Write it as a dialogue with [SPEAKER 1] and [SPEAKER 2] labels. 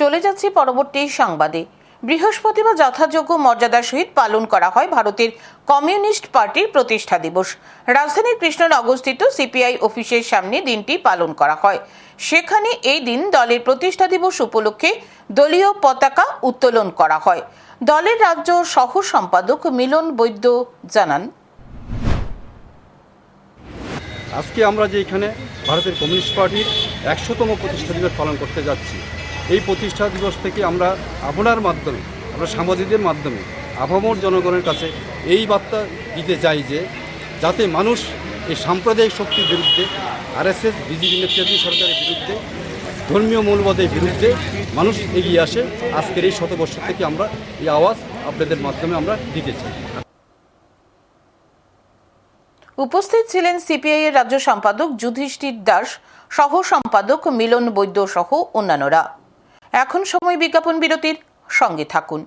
[SPEAKER 1] চলে যাচ্ছি পরবর্তী সংবাদে। বৃহস্পতিবার যথাযোগ্য মর্যাদার সহিত পালন করা হয় ভারতের কমিউনিস্ট পার্টির প্রতিষ্ঠা দিবস। রাজধানীর কৃষ্ণনগরস্থিত সিপিআই অফিসের সামনে দিনটি পালন করা হয়। সেখানে এই দিন দলের প্রতিষ্ঠা দিবস উপলক্ষে দলীয় পতাকা উত্তোলন করা হয়। দলের রাজ্য সহ সম্পাদক মিলন বৈদ্য জানান।
[SPEAKER 2] আজকে আমরা যে এখানে ভারতের কমিউনিস্ট পার্টির একশোতম প্রতিষ্ঠা দিবস পালন করতে যাচ্ছি এই প্রতিষ্ঠা দিবস থেকে আমরা আপনার মাধ্যমে, আমরা সাংবাদিকদের মাধ্যমে, আভামর জনগণের কাছে এই বার্তা দিতে চাই যে, যাতে মানুষ এই সাম্প্রদায়িক শক্তির বিরুদ্ধে, আরএসএস, বিজেপি নেতৃত্ব সরকারের বিরুদ্ধে, ধর্মীয় মূল্যবোধের বিরুদ্ধে মানুষ এগিয়ে আসে, আজকের এই শতবর্ষ থেকে আমরা এই আওয়াজ আপনাদের মাধ্যমে আমরা দিতে চাই।
[SPEAKER 1] উপস্থিত ছিলেন সিপিআই এর রাজ্য সম্পাদক যুধিষ্ঠির দাস সহ সম্পাদক মিলন বৈদ্য সহ অন্যান্যরা। এখন সময় বিজ্ঞাপন বিরতির সঙ্গে থাকুন।